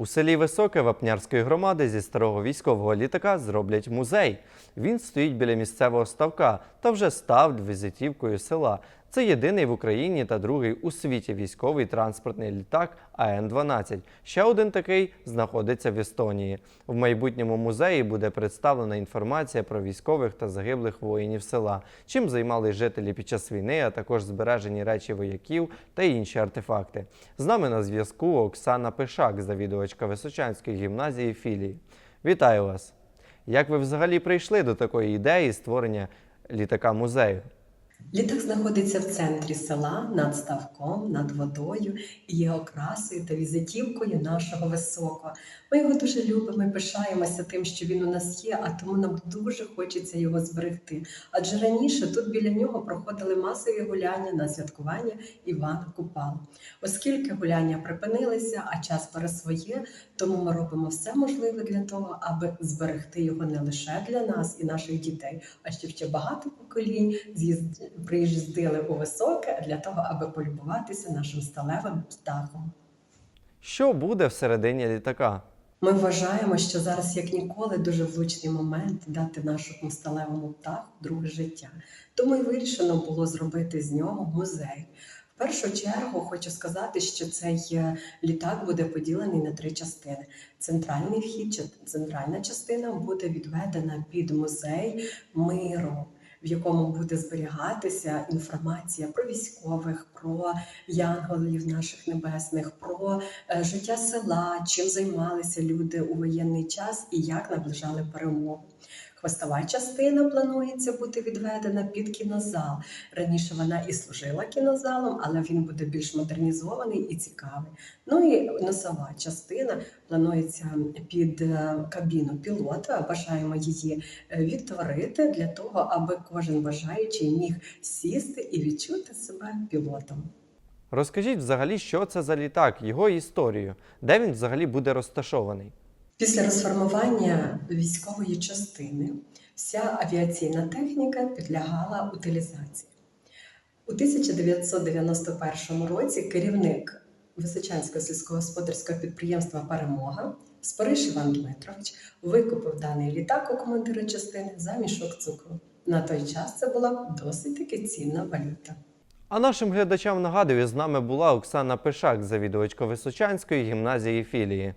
У селі Високе Вапнярської громади зі старого військового літака зроблять музей. Він стоїть біля місцевого ставка та вже став візитівкою села. Це єдиний в Україні та другий у світі військовий транспортний літак АН-12. Ще один такий знаходиться в Естонії. В майбутньому музеї буде представлена інформація про військових та загиблих воїнів села, чим займались жителі під час війни, а також збережені речі вояків та інші артефакти. З нами на зв'язку Оксана Пишак, завідувачка Височанської гімназії філії. Вітаю вас! Як ви взагалі прийшли до такої ідеї створення літака музею? Літак знаходиться в центрі села над ставком, над водою і є окрасою та візитівкою нашого високого. Ми його дуже любимо і пишаємося тим, що він у нас є, а тому нам дуже хочеться його зберегти. Адже раніше тут біля нього проходили масові гуляння на святкування Івана Купала. Оскільки гуляння припинилися, а час бере своє, тому ми робимо все можливе для того, аби зберегти його не лише для нас і наших дітей, а щоб ще багато поколінь з'їзд- приїздили у високе для того, аби полюбуватися нашим сталевим птахом. Що буде всередині літака? Ми вважаємо, що зараз, як ніколи, дуже влучний момент дати нашому сталевому птаху друге життя. Тому і вирішено було зробити з нього музей. В першу чергу хочу сказати, що цей е, літак буде поділений на три частини. Центральний вхід, чи центральна частина буде відведена під музей миру. В якому буде зберігатися інформація про військових, про янголів наших небесних, про е, життя села, чим займалися люди у воєнний час і як наближали перемогу. Хвостова частина планується бути відведена під кінозал. Раніше вона і служила кінозалом, але він буде більш модернізований і цікавий. Ну і носова частина планується під е, кабіну пілота. Бажаємо її е, відтворити для того, аби кожен бажаючий міг сісти і відчути себе пілотом. Розкажіть взагалі, що це за літак, його історію, де він взагалі буде розташований? Після розформування військової частини вся авіаційна техніка підлягала утилізації. У 1991 році керівник Височанського сільськогосподарського підприємства Перемога Спориш Іван Дмитрович викупив даний літак у командира частини за мішок цукру. На той час це була досить таки цінна валюта. А нашим глядачам нагадую, з нами була Оксана Пишак, завідувачка Височанської гімназії філії.